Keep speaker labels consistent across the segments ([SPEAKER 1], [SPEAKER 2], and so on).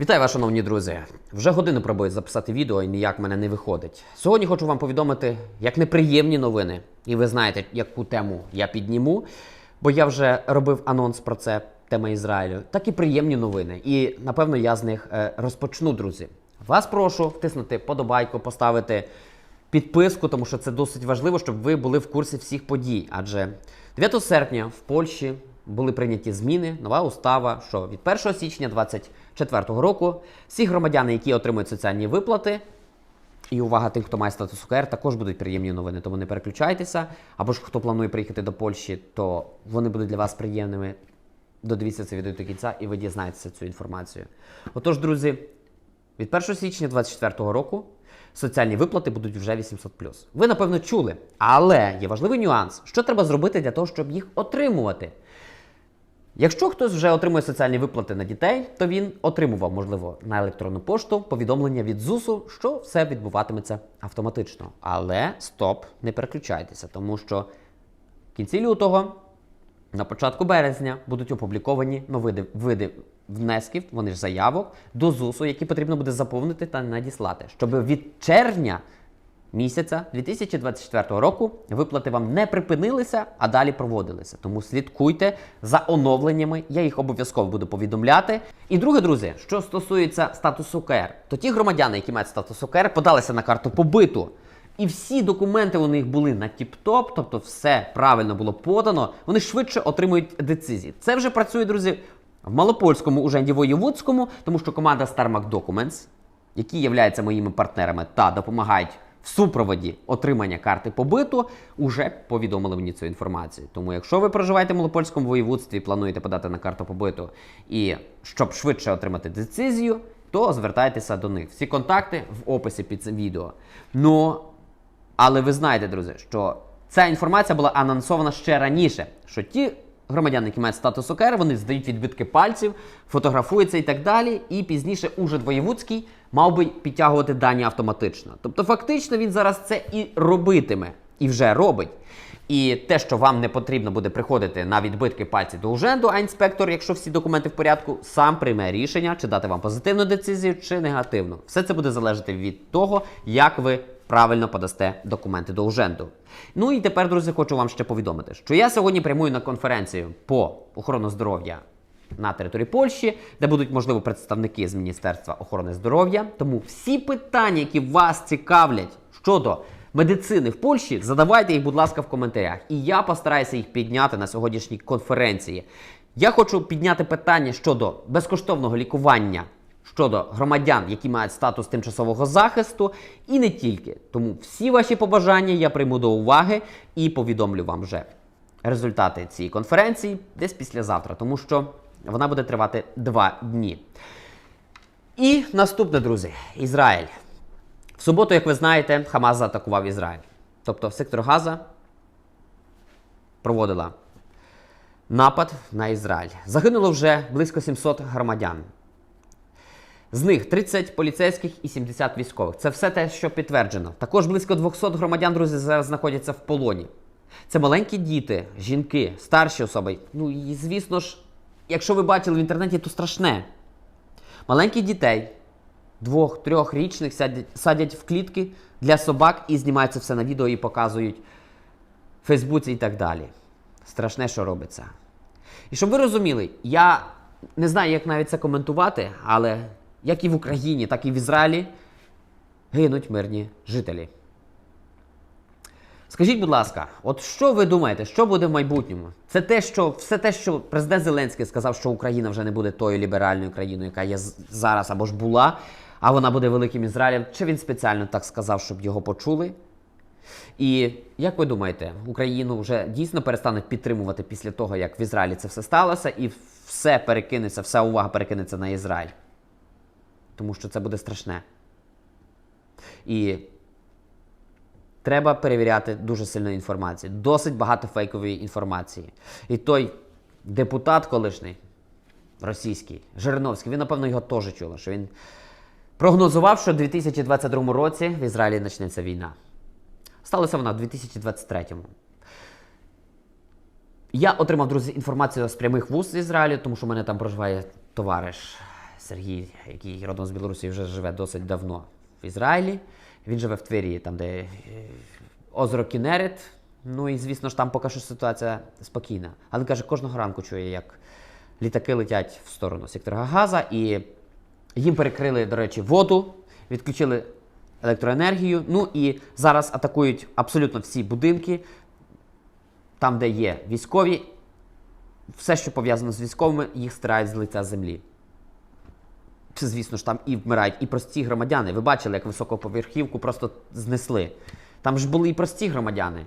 [SPEAKER 1] Вітаю вас, шановні друзі! Вже годину пробую записати відео і ніяк мене не виходить. Сьогодні хочу вам повідомити як неприємні новини. І ви знаєте, яку тему я підніму, бо я вже робив анонс про це, тема Ізраїлю, так і приємні новини. І напевно я з них е, розпочну, друзі. Вас прошу втиснути подобайку, поставити підписку, тому що це досить важливо, щоб ви були в курсі всіх подій. Адже 9 серпня в Польщі були прийняті зміни, нова устава, що від 1 січня 2024 року всі громадяни, які отримують соціальні виплати, і увага тим, хто має статус УКР, також будуть приємні новини, тому не переключайтеся. Або ж хто планує приїхати до Польщі, то вони будуть для вас приємними. Додивіться це відео до кінця, і ви дізнаєтеся цю інформацію. Отож, друзі, від 1 січня 2024 року соціальні виплати будуть вже 800 Ви напевно чули, але є важливий нюанс, що треба зробити для того, щоб їх отримувати. Якщо хтось вже отримує соціальні виплати на дітей, то він отримував, можливо, на електронну пошту повідомлення від ЗУСу, що все відбуватиметься автоматично. Але стоп, не переключайтеся, тому що в кінці лютого, на початку березня, будуть опубліковані нові види внесків, вони ж заявок, до ЗУСу, які потрібно буде заповнити та надіслати, щоб від червня місяця 2024 року виплати вам не припинилися, а далі проводилися. Тому слідкуйте за оновленнями, я їх обов'язково буду повідомляти. І друге, друзі, що стосується статусу КР, то ті громадяни, які мають статус КР, подалися на карту побиту. І всі документи у них були на тіп-топ, тобто все правильно було подано. Вони швидше отримують децизії. Це вже працює, друзі, в Малопольському уженді воєвудському, тому що команда StarMac Documents, які являються моїми партнерами та допомагають в супроводі отримання карти побиту, уже повідомили мені цю інформацію. Тому, якщо ви проживаєте в Малопольському воєводстві плануєте подати на карту побиту, і щоб швидше отримати децизію, то звертайтеся до них. Всі контакти в описі під цим відео. Ну, але ви знаєте, друзі, що ця інформація була анонсована ще раніше, що ті громадяни, які мають статус ОКР, вони здають відбитки пальців, фотографуються і так далі. І пізніше уже Воєвудський мав би підтягувати дані автоматично. Тобто, фактично, він зараз це і робитиме, і вже робить. І те, що вам не потрібно буде приходити на відбитки пальців до уженду, а інспектор, якщо всі документи в порядку, сам прийме рішення, чи дати вам позитивну децизію, чи негативну. Все це буде залежати від того, як ви правильно подасте документи до уженду. Ну і тепер, друзі, хочу вам ще повідомити, що я сьогодні прямую на конференцію по охорону здоров'я на території Польщі, де будуть, можливо, представники з Міністерства охорони здоров'я. Тому всі питання, які вас цікавлять щодо медицини в Польщі, задавайте їх, будь ласка, в коментарях. І я постараюся їх підняти на сьогоднішній конференції. Я хочу підняти питання щодо безкоштовного лікування щодо громадян, які мають статус тимчасового захисту, і не тільки. Тому всі ваші побажання я прийму до уваги і повідомлю вам вже результати цієї конференції десь післязавтра, тому що вона буде тривати два дні. І наступне, друзі, Ізраїль. В суботу, як ви знаєте, Хамас заатакував Ізраїль. Тобто сектор Газа проводила напад на Ізраїль. Загинуло вже близько 700 громадян. З них 30 поліцейських і 70 військових. Це все те, що підтверджено. Також близько 200 громадян, друзі, зараз знаходяться в полоні. Це маленькі діти, жінки, старші особи. Ну і звісно ж, якщо ви бачили в інтернеті, то страшне. Маленьких дітей, двох-трьох річних садять, в клітки для собак і знімають це все на відео і показують в Фейсбуці і так далі. Страшне, що робиться. І щоб ви розуміли, я не знаю, як навіть це коментувати, але як і в Україні, так і в Ізраїлі гинуть мирні жителі. Скажіть, будь ласка, от що ви думаєте, що буде в майбутньому? Це те, що все те, що президент Зеленський сказав, що Україна вже не буде тою ліберальною країною, яка є зараз або ж була, а вона буде великим Ізраїлем. Чи він спеціально так сказав, щоб його почули? І як ви думаєте, Україну вже дійсно перестануть підтримувати після того, як в Ізраїлі це все сталося, і все перекинеться, вся увага перекинеться на Ізраїль? Тому що це буде страшне. І треба перевіряти дуже сильну інформацію. Досить багато фейкової інформації. І той депутат колишній російський, Жириновський, ви, напевно, його теж чули, що він прогнозував, що в 2022 році в Ізраїлі почнеться війна. Сталося вона в 2023-му. Я отримав, друзі, інформацію з прямих вуст з Ізраїлю, тому що в мене там проживає товариш Сергій, який родом з Білорусі, вже живе досить давно в Ізраїлі. Він живе в Твері, там, де е, озеро Кінерет. Ну і звісно ж там поки що ситуація спокійна. Але каже, кожного ранку чує, як літаки летять в сторону сектора Газа, і їм перекрили, до речі, воду, відключили електроенергію. Ну і зараз атакують абсолютно всі будинки, там, де є військові. Все, що пов'язано з військовими, їх стирають з лиця землі. Звісно ж, там і вмирають і прості громадяни. Ви бачили, як високоповерхівку просто знесли. Там ж були і прості громадяни.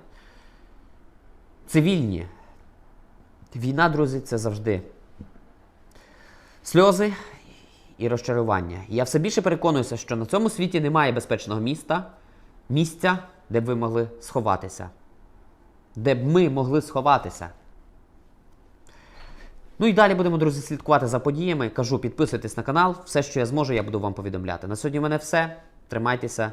[SPEAKER 1] Цивільні. Війна, друзі, це завжди сльози і розчарування. Я все більше переконуюся, що на цьому світі немає безпечного міста, місця, де б ви могли сховатися. Де б ми могли сховатися. Ну і далі будемо, друзі, слідкувати за подіями. Кажу, підписуйтесь на канал. Все, що я зможу, я буду вам повідомляти. На сьогодні в мене все. Тримайтеся